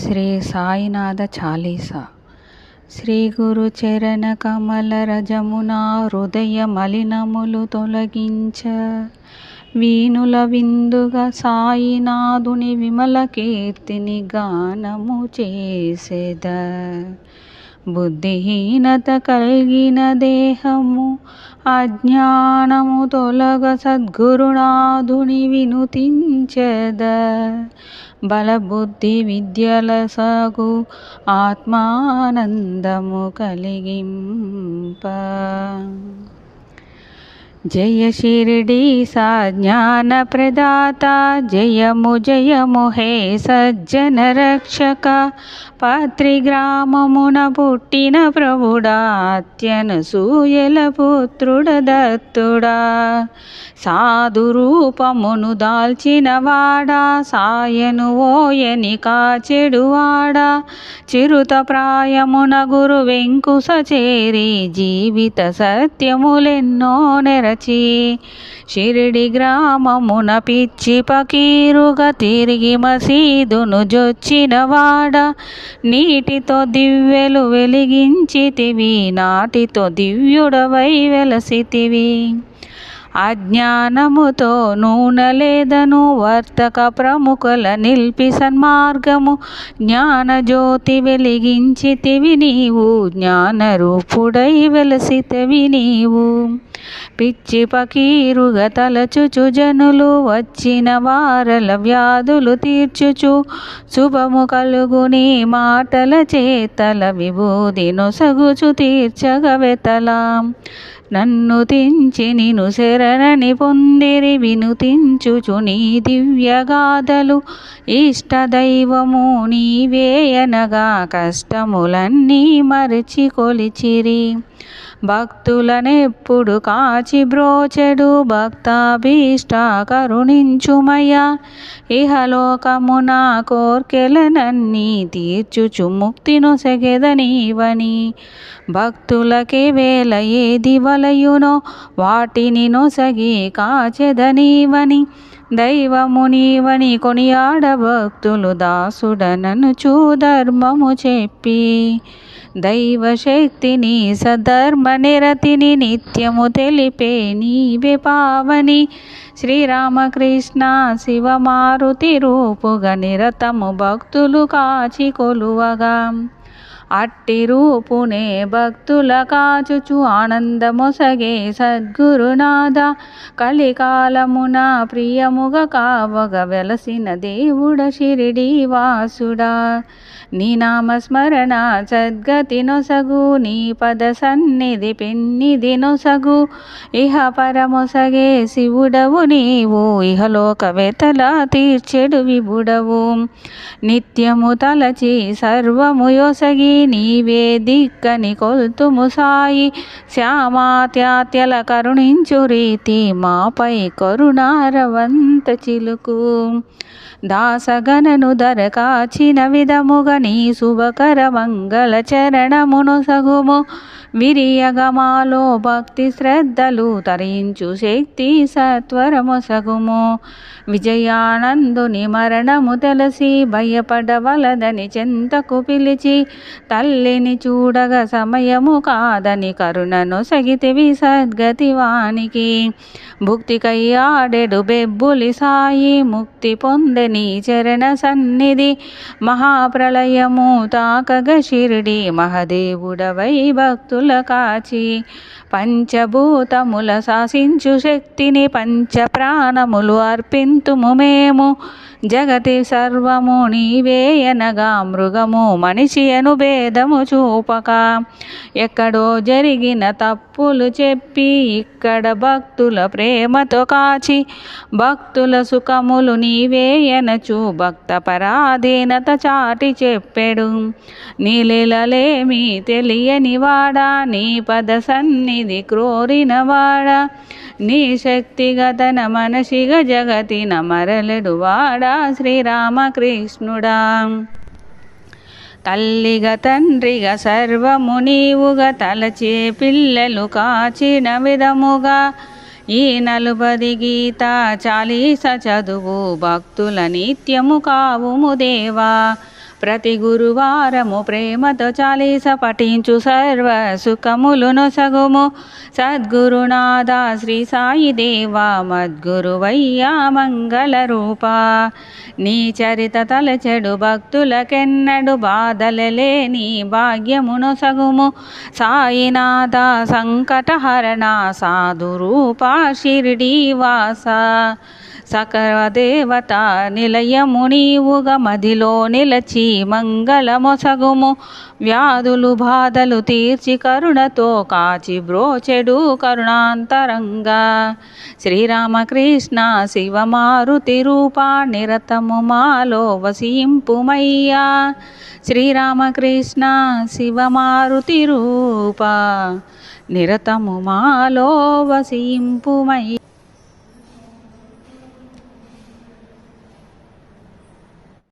శ్రీ సాయినాథ చాలీసా. శ్రీ గురు చరణ కమల రజమున హృదయ మలినములు తొలగించ. వీణుల విందుగా సాయినాథుని విమల కీర్తిని గానము చేసేద. బుద్ధిహీనత కలిగిన దేహము అజ్ఞానము తొలగ సద్గురునాథుని వినుతించద. బలబుద్ధి విద్యల సగు ఆత్మానందము కలిగింప. జయ షిరిడి సాజ్ఞాన ప్రదాత జయము జయము హే సజ్జన రక్షక. పత్రి గ్రామమున పుట్టిన ప్రభుడా అత్యనసూయల పుత్రుడ దత్తుడా. సాధు రూపమును దాల్చిన వాడా సాయను ఓయని కాచెడువాడా చిరుత ప్రాయమున గురు వెంకుస చేరి జీవిత సత్యములెన్నో నెర నెరచి షిరిడి గ్రామమున పిచ్చి పకీరుగా తిరిగి మసీదును జొచ్చిన వాడ నీటితో దివ్యలు వెలిగించితివి నాటితో దివ్యుడవై వెలసితివి. అజ్ఞానముతో నూనలేదను వర్తక ప్రముఖుల నిల్పి సన్మార్గము. జ్ఞానజ్యోతి వెలిగించితివి నీవు జ్ఞానరూపుడై వెలసితవి నీవు. పిచ్చి పకీరుగా తలచుచు జనులు వచ్చిన వారల వ్యాధులు తీర్చుచు శుభము కలుగుని మాటల చేతల విభూది నొసగుచు తీర్చగ వెతలాం. నన్ను తించి నిను శరణని పొందిరి వినుతించుచు నీ దివ్యగాథలు ఇష్టదైవము నీవేయనగా కష్టములన్నీ మరచి కొలిచిరి. భక్తులనెప్పుడు కాచి బ్రోచెడు భక్తాభీష్ట కరుణించుమయ్యా. ఇహలోకమున కోర్కెలనన్నీ తీర్చుచు ముక్తి నొసగెదనీవని భక్తులకే వేల ఏది వలయునో వాటిని నొసగి కాచెదనీవని. దైవము నీవని కొనియాడ భక్తులు దాసుడనను ధర్మము చెప్పి దైవశక్తిని సధర్మ నిరతిని నిత్యము తెలిపే నీవే పావని. శ్రీరామకృష్ణ శివమారుతి రూపుగా నిరతము భక్తులు కాచి కొలువగా. అట్టి రూపునే భక్తుల కాచుచు ఆనందమొసగే సద్గురునాథ. కలికాలమున ప్రియముగ కావగ వెలసిన దేవుడ షిరిడి వాసుడా. నీ నామస్మరణ సద్గతి నొసగు నీ పద సన్నిధి పెన్నిధి నొసగు. ఇహ పరమొసగే శివుడవు నీవు ఇహలోక వెతల తీర్చెడు విభుడవు. నిత్యము తలచి సర్వము యొసగి నీవే దిక్కని కొల్తుము సాయి. శ్యామాత్యాత్యల కరుణించు రీతి మాపై కరుణారవంత చిలుకు. దాసగనను దరకాచిన విధముగ నీ శుభకర మంగళ చరణమును సగుము. విరియగమాలో భక్తి శ్రద్ధలు తరించు శక్తి సత్వరము సగుము. విజయానందుని మరణము తెలిసి భయపడవలదని చెంతకు పిలిచి తల్లిని చూడగ సమయము కాదని కరుణను సగితివి సద్గతి వానికి. భుక్తికై ఆడెడు బెబ్బులి సాయి ముక్తి పొందని చరణ సన్నిధి. మహాప్రళయము తాకగ షిరిడి మహదేవుడవై భక్తుల కాచి. పంచభూతముల శాసించు శక్తిని పంచ ప్రాణములు అర్పింతుము మేము. జగతి సర్వము నీవేయనగా మృగము మనిషి అను భేదము చూపక. ఎక్కడో జరిగిన తప్పులు చెప్పి ఇక్కడ భక్తుల ప్రేమతో కాచి భక్తుల సుఖములు నీవేయనచు భక్త పరాధీనత చాటి చెప్పెడు. నీలిలలేమి తెలియని వాడా నీ పద సన్నిధి క్రోరినవాడా నీ శక్తిగతన మనసిగ జగతిన మరలెడు వాడా. శ్రీరామకృష్ణుడా. తల్లిగ తండ్రిగ సర్వము నీవుగా తలచే పిల్లలు కాచిన విధముగా ఈ నలుబది గీత చాలీస చదువు భక్తుల నిత్యము కావుము దేవా. ప్రతి గురువారము ప్రేమతో చాలీస పఠించు సర్వ సుఖములు నొసగుము సద్గురునాథ శ్రీ సాయి దేవా మద్గురువయ్యా మంగళ రూప. నీ చరిత తలచెడు భక్తులకెన్నడు బాధలలేని భాగ్యమును సగుము. సాయినాథ సంకటహరణ సాధురూపా షిరిడీవాస. సకల దేవత నిలయము నీవుగా మదిలో నిలచి మంగళమొసగుము. వ్యాధులు బాధలు తీర్చి కరుణతో కాచి బ్రోచెడు కరుణాంతరంగా. శ్రీరామకృష్ణ శివమారుతి రూప నిరతము మాలో వసింపుమయ్యా శ్రీరామకృష్ణ శివమారుతి రూప నిరతము మాలో వసింపుమయ్యా